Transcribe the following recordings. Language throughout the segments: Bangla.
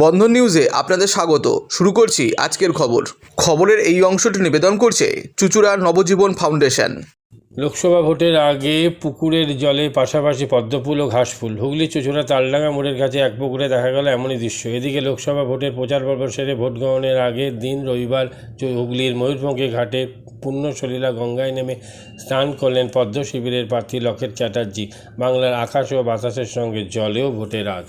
বন্ধন নিউজে আপনাদের স্বাগত। শুরু করছি আজকের খবর। খবরের এই অংশটি নিবেদন করছে চুচুড়া নবজীবন ফাউন্ডেশন। লোকসভা ভোটের আগে পুকুরের জলে পাশাপাশি পদ্মফুল ও ঘাসফুল। হুগলি, চুচুড়া, তালডাঙ্গা মোড়ের কাছে এক পুকুরে দেখা গেল এমনই দৃশ্য। এদিকে লোকসভা ভোটের প্রচার পর্ব সেরে ভোট গ্রহণের আগের দিন রবিবার হুগলির ময়ূরপঙ্খী ঘাটে পুণ্যসলীলা গঙ্গায় নেমে স্নান করলেন পদ্ম শিবিরের প্রার্থী লকেট চ্যাটার্জি। বাংলার আকাশ ও বাতাসের সঙ্গে জলেও ভোটের আজ।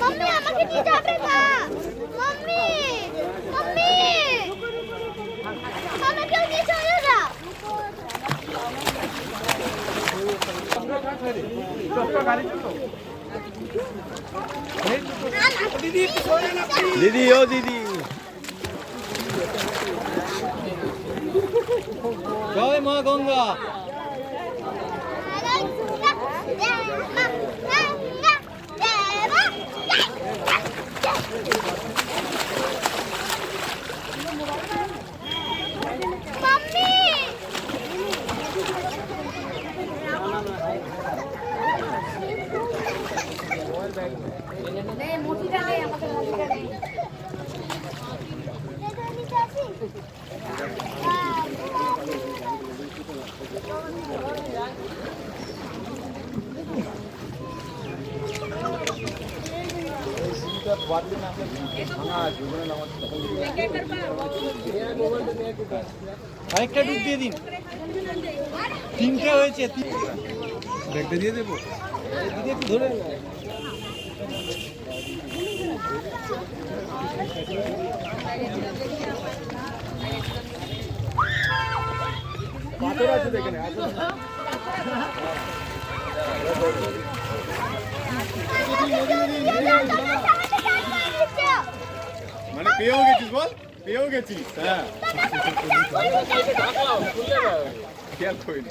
মাম্মি আমাকে নিয়ে যাবে না মাম্মি মাম্মি আমাকেও নিয়ে চলো না দিদি ও দিদি। জয় মা গঙ্গা। আরেকটা ডুব দিয়ে দিন। তিনটে হয়েছে ব্যাগটা দিয়ে দেবো? ধরে। মানে পেয়েও গেছিস বল? পেয়েও গেছিস হ্যাঁ। খেয়াল করিনি?